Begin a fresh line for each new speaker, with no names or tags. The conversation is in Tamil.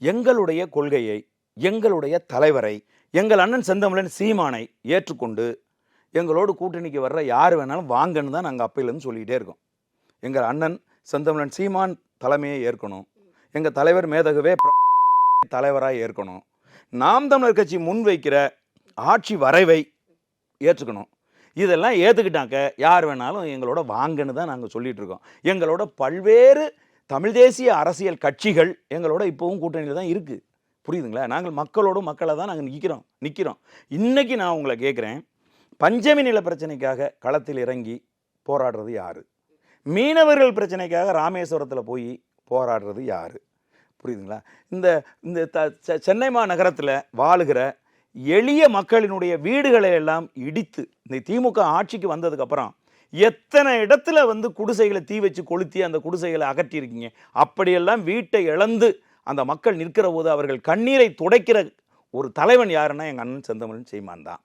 எங்களுடைய கொள்கையை எங்களுடைய தலைவரை எங்கள் அண்ணன் செந்தமிழன் சீமானை ஏற்றுக்கொண்டு எங்களோடு கூட்டணிக்கு வர்ற யார் வேணாலும் வாங்கன்னு தான் நாங்கள் அப்பையிலேருந்து சொல்லிக்கிட்டே இருக்கோம். எங்கள் அண்ணன் செந்தமிழன் சீமான் தலைமையை ஏற்கணும். எங்கள் தலைவர் மேதகவே தலைவராக ஏற்கணும். நாம் தமிழர் கட்சி முன்வைக்கிற ஆட்சி வரைவை ஏற்றுக்கணும். இதெல்லாம் ஏற்றுக்கிட்டாக்க யார் வேணாலும் எங்களோட வாங்கன்னு தான் நாங்கள் சொல்லிகிட்டு இருக்கோம். எங்களோட பல்வேறு தமிழ் தேசிய அரசியல் கட்சிகள் எங்களோட இப்போவும் கூட்டணியில் தான் இருக்குது புரியுதுங்களா? நாங்கள் மக்களோட மக்களை தான் நாங்கள் நிற்கிறோம் நிற்கிறோம் இன்றைக்கி நான் உங்களை கேட்குறேன் பஞ்சமி நில பிரச்சனைக்காக களத்தில் இறங்கி போராடுறது யார்? மீனவர்கள் பிரச்சனைக்காக ராமேஸ்வரத்தில் போய் போராடுறது யார்? புரியுதுங்களா? இந்த இந்த த செ- சென்னை மாநகரத்தில் வாழுகிற எளிய மக்களினுடைய வீடுகளை எல்லாம் இடித்து இந்த திமுக ஆட்சிக்கு வந்ததுக்கப்புறம் எத்தனை இடத்துல வந்து குடிசைகளை தீ வச்சு கொளுத்தி அந்த குடிசைகளை அகற்றியிருக்கீங்க? அப்படியெல்லாம் வீட்டை இழந்து அந்த மக்கள் நிற்கிற போது அவர்கள் கண்ணீரை துடைக்கிற ஒரு தலைவன் யாருன்னா எங்கள் அண்ணன் செந்தமிழன் சீமான் தான்.